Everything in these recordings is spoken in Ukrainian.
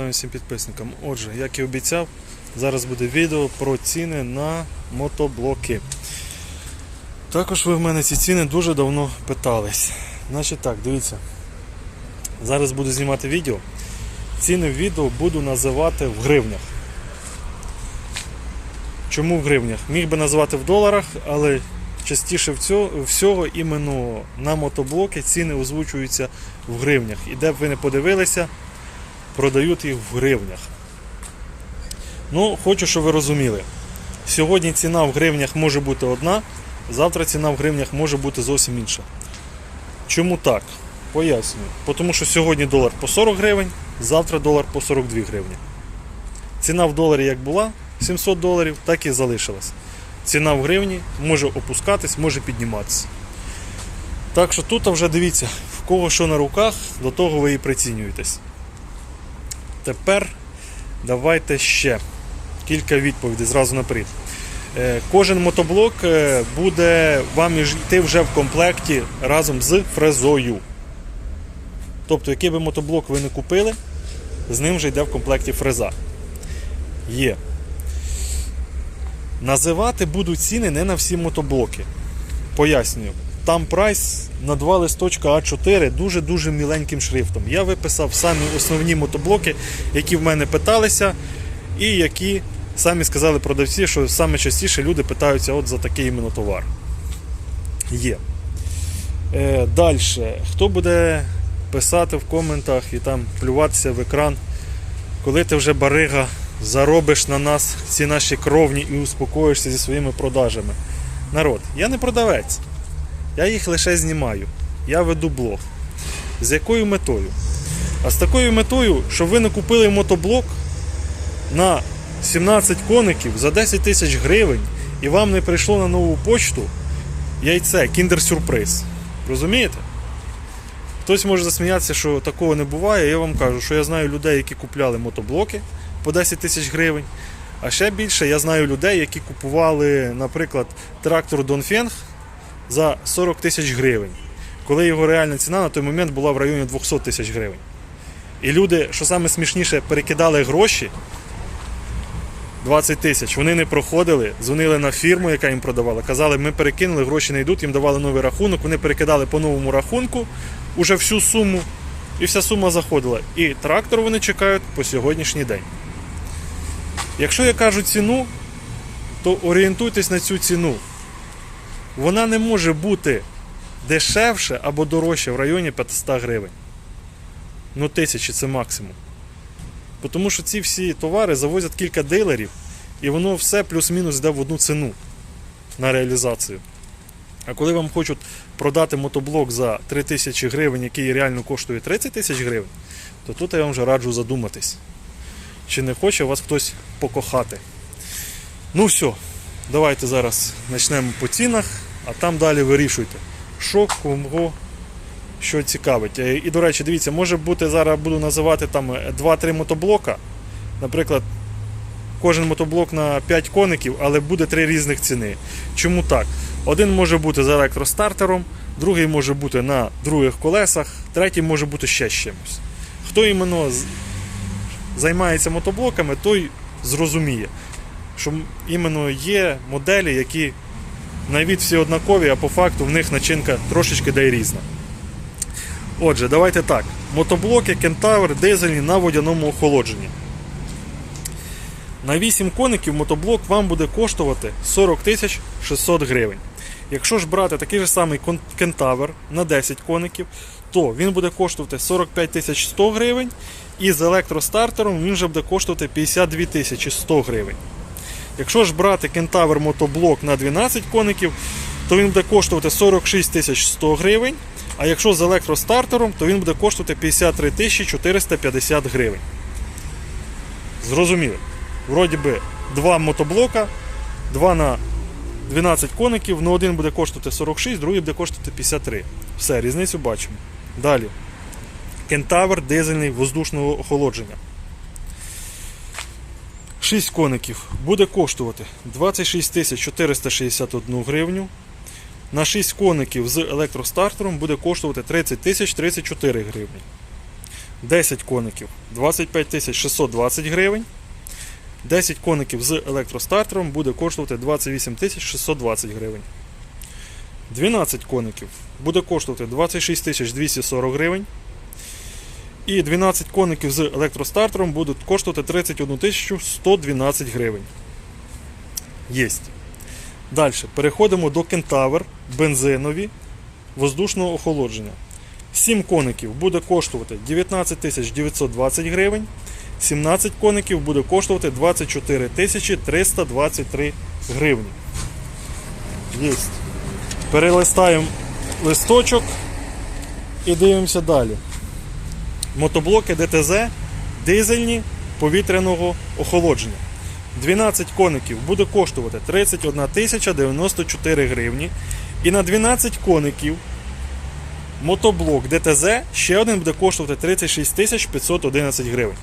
вітаю всім підписникам. Отже, як і обіцяв, зараз буде відео про ціни на мотоблоки. Також ви в мене ці ціни дуже давно питались. Значить так, дивіться. Зараз буду знімати відео. Ціни в відео буду називати в гривнях. Чому в гривнях? Міг би назвати в доларах, але частіше всього іменно на мотоблоки ціни озвучуються в гривнях. І де б ви не подивилися, продають їх в гривнях. Ну, хочу, щоб ви розуміли. Сьогодні ціна в гривнях може бути одна, завтра ціна в гривнях може бути зовсім інша. Чому так? Пояснюю. Тому що сьогодні долар по 40 гривень, завтра долар по 42 гривні. Ціна в доларі як була 700 доларів, так і залишилась. Ціна в гривні може опускатись, може підніматися. Так що тут вже дивіться, в кого що на руках, до того ви і прицінюєтесь. Тепер давайте ще кілька відповідей зразу наперед. Е, Кожен мотоблок е, буде вам йти вже в комплекті разом з фрезою. Тобто, який би мотоблок ви не купили, з ним вже йде в комплекті фреза. Є. Називати будуть ціни не на всі мотоблоки. Пояснюю. Там прайс на два листочка А4 дуже-дуже міленьким шрифтом. Я виписав самі основні мотоблоки, які в мене питалися, і які самі сказали продавці, що саме частіше люди питаються от за такий іменно товар. Є. Е, Далі. Хто буде писати в коментах і там плюватися в екран, коли ти вже барига заробиш на нас ці наші кровні і успокоїшся зі своїми продажами. Народ, я не продавець. Я їх лише знімаю. Я веду блог. З якою метою? А з такою метою, щоб ви не купили мотоблок на 17 коників за 10 тисяч гривень і вам не прийшло на нову почту яйце, кіндер-сюрприз. Розумієте? Хтось може засміятися, що такого не буває. Я вам кажу, що я знаю людей, які купляли мотоблоки по 10 тисяч гривень. А ще більше я знаю людей, які купували, наприклад, трактор Донфенг за 40 тисяч гривень, коли його реальна ціна на той момент була в районі 200 тисяч гривень. І люди, що саме смішніше, перекидали гроші 20 тисяч. Вони не проходили, дзвонили на фірму, яка їм продавала. Казали, ми перекинули, гроші не йдуть, їм давали новий рахунок. Вони перекидали по новому рахунку уже всю суму, і вся сума заходила. І трактор вони чекають по сьогоднішній день. Якщо я кажу ціну, то орієнтуйтесь на цю ціну. Вона не може бути дешевше або дорожче в районі 500 гривень. Ну, тисячі це максимум. Тому що ці всі товари завозять кілька дилерів, і воно все плюс-мінус йде в одну ціну на реалізацію. А коли вам хочуть продати мотоблок за 3 тисячі гривень, який реально коштує 30 тисяч гривень, то тут я вам вже раджу задуматись. Чи не хоче вас хтось покохати. Ну все, давайте зараз почнемо по цінах, а там далі вирішуйте, що кому що цікавить. Е, І, до речі, дивіться, може бути зараз буду називати там 2-3 мотоблока. Наприклад, кожен мотоблок на 5 коників, але буде три різних ціни. Чому так? Один може бути з електростартером, другий може бути на других колесах, третій може бути ще з чимось. Хто іменно займається мотоблоками, той зрозуміє, що іменно є моделі, які на від всі однакові, а по факту в них начинка трошечки й різна. Отже, давайте так. Мотоблоки Кентавр дизельні на водяному охолодженні. На 8 коників мотоблок вам буде коштувати 40 600 гривень. Якщо ж брати такий же самий кентавр на 10 коників, то він буде коштувати 45 100 гривень, і з електростартером він вже буде коштувати 52 100 гривень. Якщо ж брати кентавр мотоблок на 12 коників, то він буде коштувати 46 100 гривень. А якщо з електростартером, то він буде коштувати 53 450 гривень. Зрозуміли. Вроді би два мотоблока, два на 12 коників, ну один буде коштувати 46, другий буде коштувати 53. Все, різницю бачимо. Далі. Кентавр дизельний воздушного охолодження. 6 коників буде коштувати 26 461 гривню. На 6 коників з електростартером буде коштувати 30 34 гривні. 10 коників 25 620 гривень. 10 коників з електростартером буде коштувати 28 620 гривень. 12 коників буде коштувати 26 240 гривень. І 12 коників з електростартером будуть коштувати 31 112 гривень. Єсть. Далі переходимо до кентавр бензинові воздушного охолодження. 7 коників буде коштувати 19 920 гривень. 17 коників буде коштувати 24 323 гривні. Єсть. Перелистаємо листочок і дивимося далі. Мотоблоки ДТЗ дизельні повітряного охолодження. 12 коників буде коштувати 31 тисяча 94 гривні. І на 12 коників мотоблок ДТЗ ще один буде коштувати 36 тисяч 511 гривень.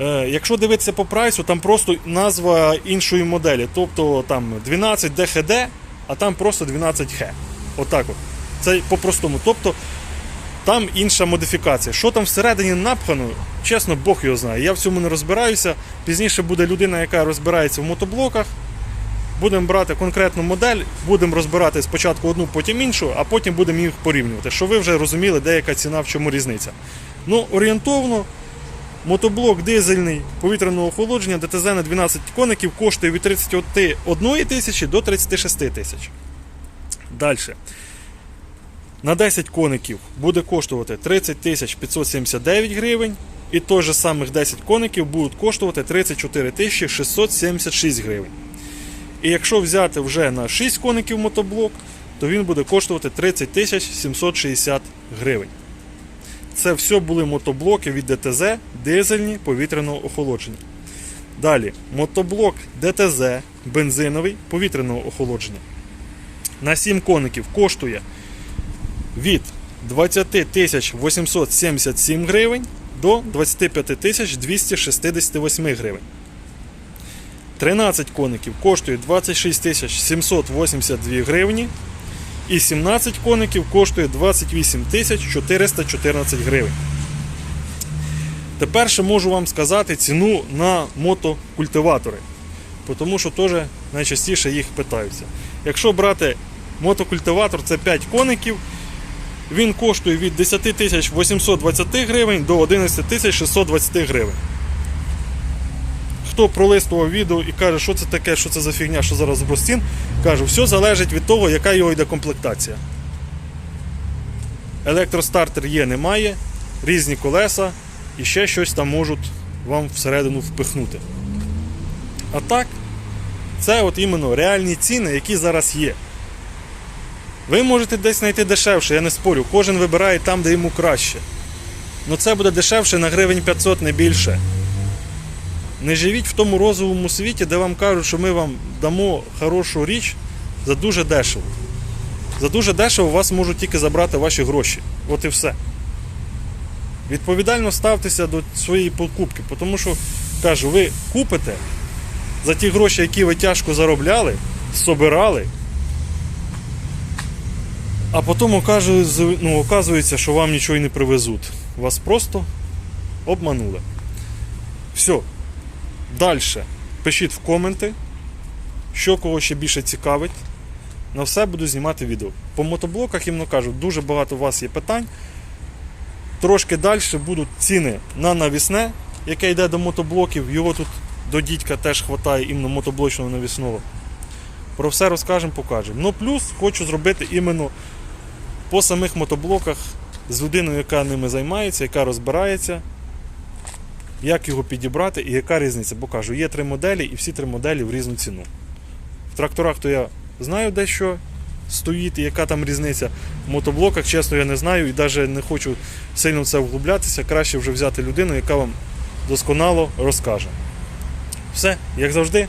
Е, якщо дивитися по прайсу, там просто назва іншої моделі. Тобто там 12 ДХД, а там просто 12Х. Отак от. Це по-простому. Тобто там інша модифікація. Що там всередині напхано, чесно, Бог його знає. Я в цьому не розбираюся. Пізніше буде людина, яка розбирається в мотоблоках. Будемо брати конкретну модель, будемо розбирати спочатку одну, потім іншу, а потім будемо їх порівнювати, щоб ви вже розуміли, де яка ціна, в чому різниця. Ну, орієнтовно, мотоблок дизельний повітряного охолодження ДТЗ на 12 коників коштує від 31 тисячі до 36 тисяч. Далі. На 10 коників буде коштувати 30 тисяч 579 гривень. І той же самих 10 коників будуть коштувати 34 тисячі 676 гривень. І якщо взяти вже на 6 коників мотоблок, то він буде коштувати 30 тисяч 760 гривень. Це все були мотоблоки від ДТЗ, дизельні повітряного охолодження. Далі, мотоблок ДТЗ, бензиновий повітряного охолодження. На 7 коників коштує від 20 тисяч 877 гривень до 25 тисяч 268 гривень. 13 коників коштує 26 тисяч 782 гривні. І 17 коників коштує 28 тисяч 414 гривень. Тепер ще можу вам сказати ціну на мотокультиватори. Тому що теж найчастіше їх питаються. Якщо брати мотокультиватор, це 5 коників, він коштує від 10 820 гривень до 11 620 гривень. Хто пролистував відео і каже, що це таке, що це за фігня, що зараз зброс цін, кажу, все залежить від того, яка його йде комплектація. Електростартер є, немає, різні колеса і ще щось там можуть вам всередину впихнути. А так, це от іменно реальні ціни, які зараз є. Ви можете десь знайти дешевше, я не спорю, кожен вибирає там, де йому краще. Ну це буде дешевше на гривень 500 не більше. Не живіть в тому розовому світі, де вам кажуть, що ми вам дамо хорошу річ за дуже дешево. За дуже дешево вас можуть тільки забрати ваші гроші. От і все. Відповідально ставтеся до своєї покупки, тому що, кажу, ви купите за ті гроші, які ви тяжко заробляли, собирали, а потім ну, оказується, що вам нічого й не привезуть. Вас просто обманули. Все. Далі. Пишіть в коменти, що кого ще більше цікавить. На все буду знімати відео. По мотоблоках, іменно кажу, дуже багато у вас є питань. Трошки далі будуть ціни на навісне, яке йде до мотоблоків. Його тут до дідька теж вистачає іменно мотоблочного навісного. Про все розкажемо, покажемо. Ну плюс хочу зробити іменно по самих мотоблоках з людиною, яка ними займається, яка розбирається як його підібрати і яка різниця. Бо кажу, є три моделі і всі три моделі в різну ціну. В тракторах то я знаю де що стоїть і яка там різниця. В мотоблоках, чесно, я не знаю і навіть не хочу сильно в це вглублятися. Краще вже взяти людину, яка вам досконало розкаже. Все, як завжди.